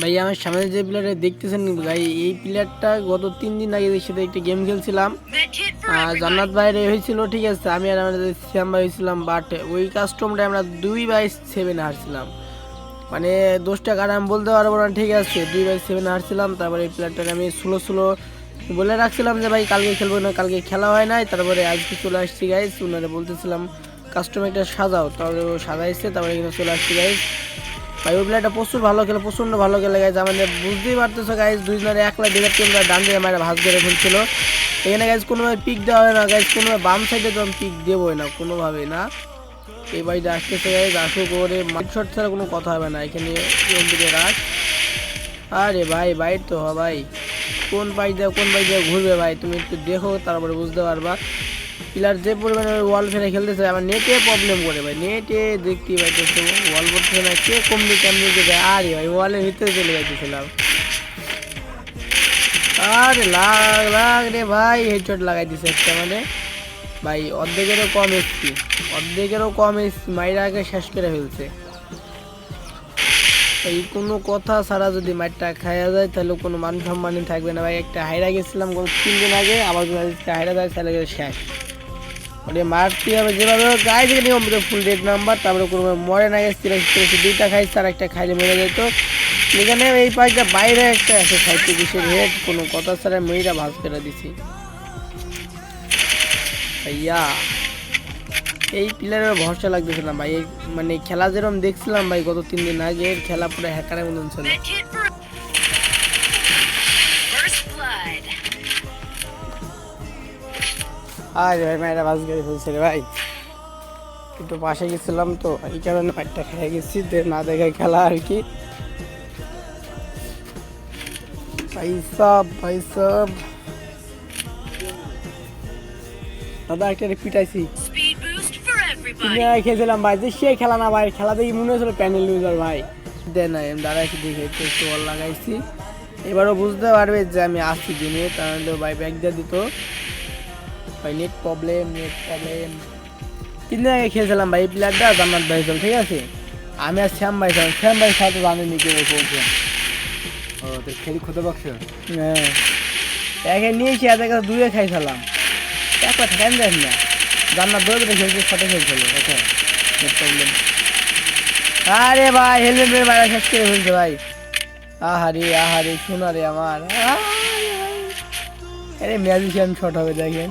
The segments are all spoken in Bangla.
ভাই আমার সামনে যে প্লেয়ারটা দেখতেছেন ভাই এই প্লেয়ারটা গত তিন দিন আগে এর সাথে একটা গেম খেলছিলাম। জান্নাত বাইরে হয়েছিল ঠিক আছে আমি আর আমাদের শ্যাম ভাই হয়েছিলাম বাট ওই কাস্টমটা আমরা দুই বাই সেভেন হারছিলাম। মানে দোষটা কারণ আমি বলতে পারব না ঠিক আছে দুই বাই সেভেন হারছিলাম তারপরে এই প্লেয়ারটাকে আমি স্লো স্লো বলে রাখছিলাম যে ভাই কালকে খেলব না কালকে খেলা হয় নাই। তারপরে আজকে চলে আসছি গাইস ওনারা বলতেছিলাম কাস্টম একটা সাজাও। তারপরে ও সাজাইছে তারপরে এখানে চলে আসছি গাইস ভাই, ওই প্লেয়ারটা প্রচুর ভালো খেলে প্রচণ্ড ভালো খেলে গাইজ আমাদের বুঝতেই পারতেছো গাইজ দুইজনের একলা ডিগার টিম ডান দিকে মারা ভাস করে ফেলছিল। এখানে গাইজ কোনোভাবে পিক দেওয়া হয় না গাইজ কোনোভাবে বাম সাইডে তো আমি পিক দেবোই না কোনোভাবে না। এই বাড়িতে আসতেছে গাইজ আসুক করে মাইট শট ছাড়া কোনো কথা হবে না, এখানে দিকে রাখ আরে ভাই, বাইর তো হ, ভাই। কোন পাই দিয়ে, কোন পাই দিয়ে ঘুরবে, ভাই, তুমি একটু দেখো, তারপরে বুঝতে পারবা। প্লেয়ার যে পরিমাণে ওয়াল ফেলে খেলতেছে, আমার নেটে প্রবলেম করে ভাই নেটে দেখতে পাইতেছে ওয়াল করতেছে না, কে কমনি কেমনি দেবে? আরে ভাই ওয়ালের ভিতরে চলে যাইতেছিলাম। আরে লাগ লাগ রে ভাই হেডশট লাগাই দিছে একটা মানে। ভাই, অর্ধেকেরও কম এসছি অর্ধেকেরও কম এসছি মাইরা আগে শেষ করে ফেলছে। এই কোনো কথা ছাড়া যদি মাইরটা খাইয়া যায়, তাহলে কোনো মান সম্মানই থাকবে না। ভাই, একটা হাইরা গেছিলাম তিন দিন আগে, আবার যদি হাইরা যায়, তাহলে শেষ। ওটা মারতে হবে যেভাবে গায়ে থেকে নিয়ম ফুল রেড নাম্বার তারপরে কোনো মরে না গেছে, তিরাশি তিরাশি দুইটা খাইছে, আর একটা খাইলে মেরে যেত এখানে এই পাঁচটা বাইরে একটা আছে সাহিত্য কিসের হেড কোনো কথা ছাড়া মেয়েরা ভাজ করে দিছি। ভাইয়া, এই প্লেয়ারের ভরসা লাগতেছে না ভাই মানে খেলা যেরকম দেখছিলাম ভাই, গত তিন দিন আগে খেলা পুরো হ্যাকারের মতন ছিল। আর ভাই মায়েরা বাস গাড়ি ফেলছে রে ভাই। একটু পাশে গেছিলাম তো এই কারণে মাঠটা খেয়ে গেছি যে না দেখে খেলা আর কি। ভাই সব ভাই সব। দাদা একটা পিটাইছি। খেয়েছিলাম ভাই যে সে খেলা না ভাই খেলা দেখি মনে হয়েছিল প্যানেল লুজার ভাই। দেন আমি দাঁড়াইছি দেখে একটু বল লাগাইছি। এবারও বুঝতে পারবে যে আমি আসছি দিনে তাহলে ভাই ব্যাগ দিয়ে দিত। ভাই নেট প্রবলেম নেট প্রবলেম তিন দিন আগে খেয়েছিলাম ভাই এই প্লেয়ারটা জান্নাত ভাই ছিল ঠিক আছে? আমি আর শ্যাম ভাই ছিলাম শ্যাম ভাই সাথে জানিনি কে বলছেন ও তো খেলি খুদে বাক্স হ্যাঁ। একে নিয়েছি এদের কাছে দুয়ে খাইছিলাম। একবার ঠেকান দেখ না? জান্নাত দৌড়ে দৌড়ে খেলছে সাথে খেলছিল দেখো নেট প্রবলেম আরে ভাই হেলমেট মেরে শেষ করে ফেলছে ভাই। আহারে আহারে শোনা রে আমার। আরে ম্যাজিশিয়ান শট হবে দেখেন।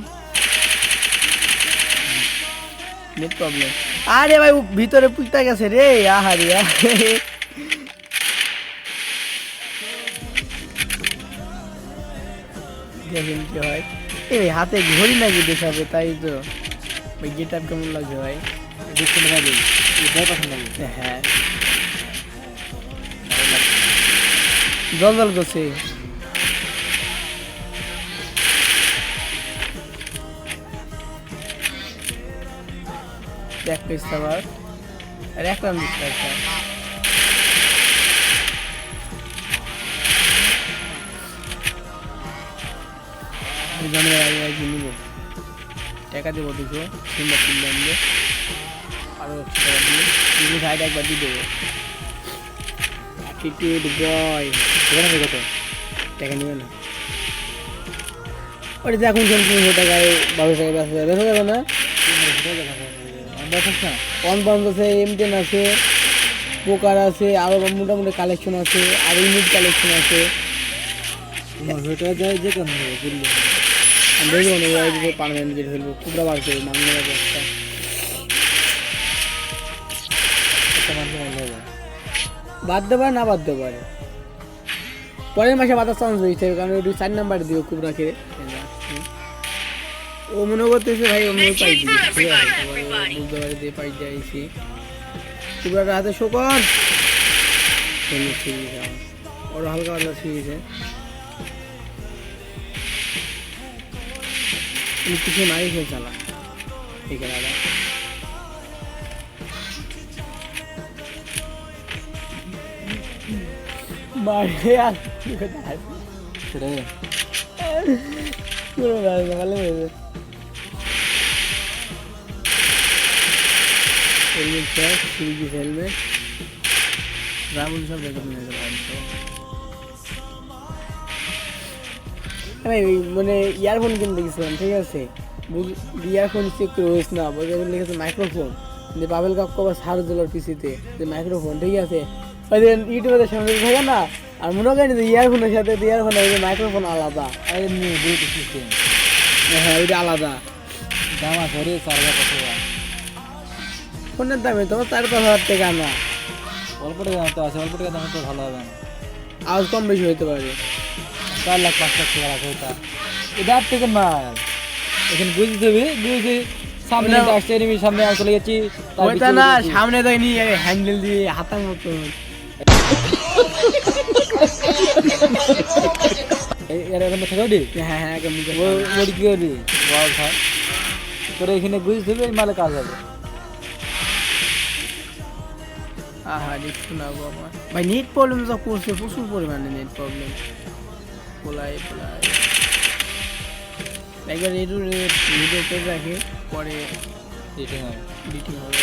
নেট প্রবলেম আরে ভাই ভিতরে পুইতা গেছে রে। আহারে আহারে। দেখেন কি হয়। এই হাতে ঘড়ি নাকি দেখাবে তাই তো। ওই গেট আপ কেমন লাগছে ভাই? দেখতে ভালো এটাই পছন্দ লাগে। হ্যাঁ। জল জল করছে। আর এক রান দিচ্ছে একটা জানি আগে আগে নিব। টাকা দেবো দুশো আনবে আরও একশো টাকা দিয়ে। সাইড একবার দিয়ে দেবো। অ্যাটিটিউড বয় এখানে কত? টাকা নেবে না। ওটা এখন চলছে টাকায় বারো টাকা বেচা যাবে বেচা যাবে না? দেখাস না আছে এমটেন আছে পোকার আছে আরও মোটামুটি কালেকশন আছে আর ইউনিট কালেকশন আছে। নশো টাকা যায় যে কেন বুঝলি দেখব না ওই দিকে পারমানেন্ট গেট ফেলব কুবরা বার করব মাংলা একটা একটা মানুষ হবে বাদ দেবে না বাদ দেবে পরের মাসে বাতাস চান্স রয়েছে কারণ ওই চার নাম্বার দিও কুবরাকে। ও মনে করতেছে ভাই অন্য পাই বুঝতে পারে যে পাই যাইছি কুবরাটার হাতে ছিঁড়ে যাও ওর হালকা হালকা ছিঁড়েছে কিছু নাই হয়ে চালা। এই খেলাটা বাইরে আর কি কথা আছে সেটাই পুরো ভালো হয়েছে হেলমেট প্যাক সুইজিস হেলমেট রাবণ সব দেখে নিয়ে গেলাম আমি মানে ইয়ারফোন কিনতে গেছিলাম ঠিক আছে ইয়ারফোন চেক করে হয়েছ না যখন লিখেছে মাইক্রোফোন যে বাবেল কাপ কবার সার দিল পিসিতে যে মাইক্রোফোন ঠিক আছে ওই যে ইউটিউবের সামনে থাকে না আর মনে করেন যে ইয়ারফোনের সাথে ইয়ারফোন ওই মাইক্রোফোন আলাদা দুটো সিস্টেম হ্যাঁ ওইটা আলাদা দাম ধরে চার হাজার ফোনের দামে তো চার পাঁচ হাজার টাকা না অল্প টাকা দাম তো আছে অল্প টাকা দামে তো ভালো হবে না। আজ কম বেশি হতে পারে। চার লাখ পাঁচ লাখ টাকা রাখো এটা। এটা আর থেকে মাল এখানে বুঝতে দেবে বুঝে সামনে সামনে আমি চলে গেছি ওইটা না সামনে তো নিয়ে হ্যান্ডেল দিয়ে হাতার মতো। এর এখানে থাকে ওটি হ্যাঁ হ্যাঁ কেমন কি তোর এখানে দেবে মালে কাজ হবে। আহা দেখছ না গো আমার ভাই নেট প্রবলেম তো করছে প্রচুর পরিমাণে নেট প্রবলেম পোলাই পোলাই একবার একটু ভিডিও করে রাখে পরে এটাই হবে।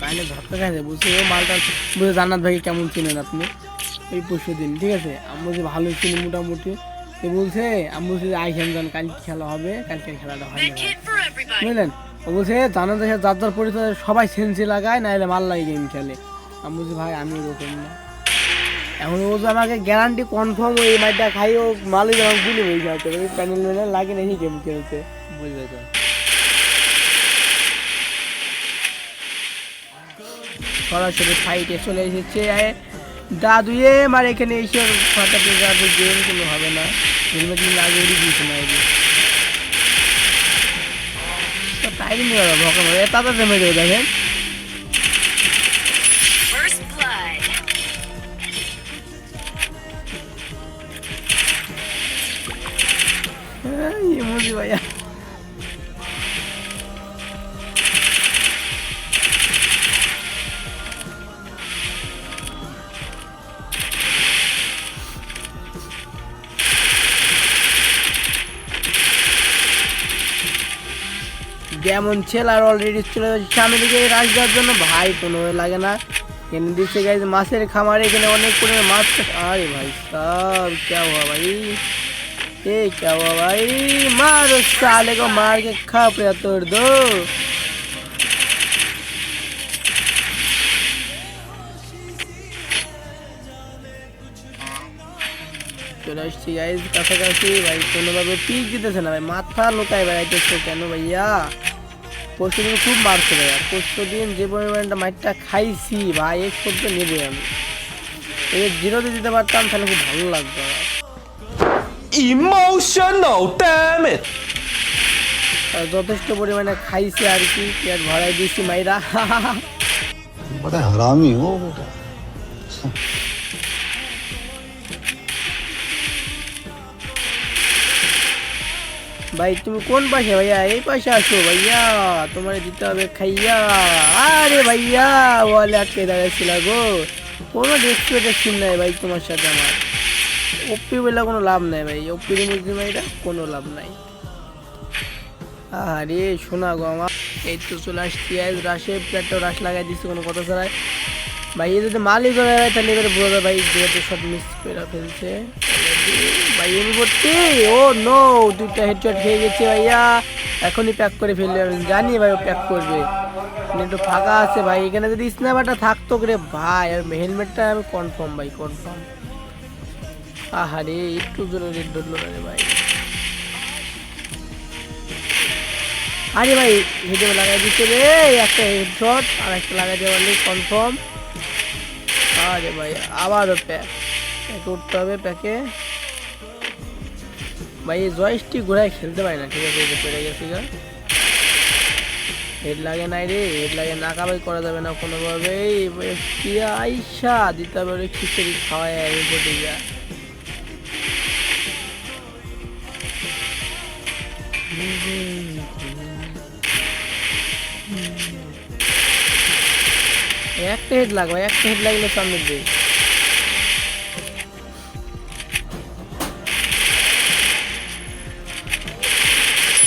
বাইরে খাইছে বুঝছে? ও মালটা বুঝে জান্নাত ভাই কেমন চিনেন আপনি? এই পরশু দিন ঠিক আছে? আমি বলছি ভালো চিনি মোটামুটি। সে বলছে আমি বলছি যে আইসান যান কালকে খেলা হবে কালকে খেলাটা হয় না. বুঝলেন? বলছে জানা দেখে যার যার পরিচয় সবাই সেন্সি লাগায় না এলে মাল লাগে গেম খেলে। আমি বলছি ভাই আমি ওরকম না। এখন ও যে আমাকে গ্যারান্টি কনফার্ম ওই মাইটা খাই ও মালই যেমন গুলি হয়ে যাচ্ছে ওই প্যানেল ম্যানেল লাগে নাকি গেম খেলতে? বুঝবে তো। সরাসরি ফাইটে চলে এসেছে এ, দাদু এ মার এখানে এসে ফাটাতে দাদু গেম কোনো হবে না। হেলমেট উড়ে দিয়েছে না এদিকে টাইম নিয়ে যাবে ভকা মারে তাড়াতাড়ি মেরে দেবে দেখেন First blood. হ্যাঁ, ইমোজি ভাইয়া যেমন ছেলার অলরেডি চলে যাচ্ছে স্বামী দিকে রাশ দেওয়ার জন্য ভাই কোনো লাগে না। কিনে দিচ্ছে গাইজ মাছের খামারে এখানে অনেক পরিমাণে মাছ আরে ভাই, সব কেউ ভাই। এ ক্যা ভাই। মারো সালে কো মার কে তোর দো। চলে আসছি গাইজ কাছাকাছি। ভাই, কোনোভাবে পিক দিতেছে না ভাই, মাথা লোকায় ভাই কেন ভাইয়া? পরশু দিন খুব মারছে ভাই আর পরশু দিন যে পরিমাণটা মাইটটা খাইছি ভাই এক পর্যন্ত নেবে আমি। এই জিরোতে দিতে পারতাম তাহলে খুব ভালো লাগতো। আমার ইমোশনাল ড্যামেজ যথেষ্ট পরিমাণে খাইছে আর কি আর ভরাই দিয়েছি মাইরা। হারামি ও ভাই, তুমি কোন পাশে ভাইয়া? এই পাশে আসো ভাইয়া, তোমার দিতে হবে খাইয়া। আরে ভাইয়া বলে আটকে দাঁড়িয়েছিল গো। কোনো ডিসপ্লেটের নাই ভাই তোমার সাথে আমার। ওপি বলে কোনো লাভ নাই ভাই ওপি মুসলিম ভাইটা কোনো লাভ নাই। আরে শোনা গো আমার, এই তো চলে আসছি আজ রাশে প্লেটটা রাশ লাগাই দিচ্ছি কোনো কথা ছাড়াই। ভাই যদি মালিক হয়ে তাহলে এবারে বোঝা ভাই যেহেতু সব মিস করে ফেলছে। ভাই, এমনি ভর্তি? ও নো দুইটা হেডশট খেয়ে গেছে ভাইয়া। এখনই প্যাক করে ফেললে আমি জানি ভাই ও প্যাক করবে। একটু ফাঁকা আছে ভাই। এখানে যদি স্ন্যাপারটা থাকতো করে ভাই, আর হেলমেটটা আমি কনফার্ম ভাই কনফার্ম আহারে, একটু জোরে রেড ধরলো রে ভাই। আরে ভাই হেডে লাগাই দিচ্ছে রে। একটা হেডশট আর একটা লাগাই দেওয়া কনফার্ম আরে ভাই, আবারও প্যাক প্যাকে উঠতে হবে প্যাকে ভাই, এই জয়স্টিক ঘোরায় খেলতে পারি না, ঠিক আছে? যে পেরে গেছি গা। হেড লাগে নাই রে হেড লাগে নাকাবাই করা যাবে না কোনোভাবেই কি আইসা, দিতে হবে ওরে খিচুড়ি খাওয়ায় বলে যা একটা হেড লাগবে একটা হেড লাগলে সামনে দিই।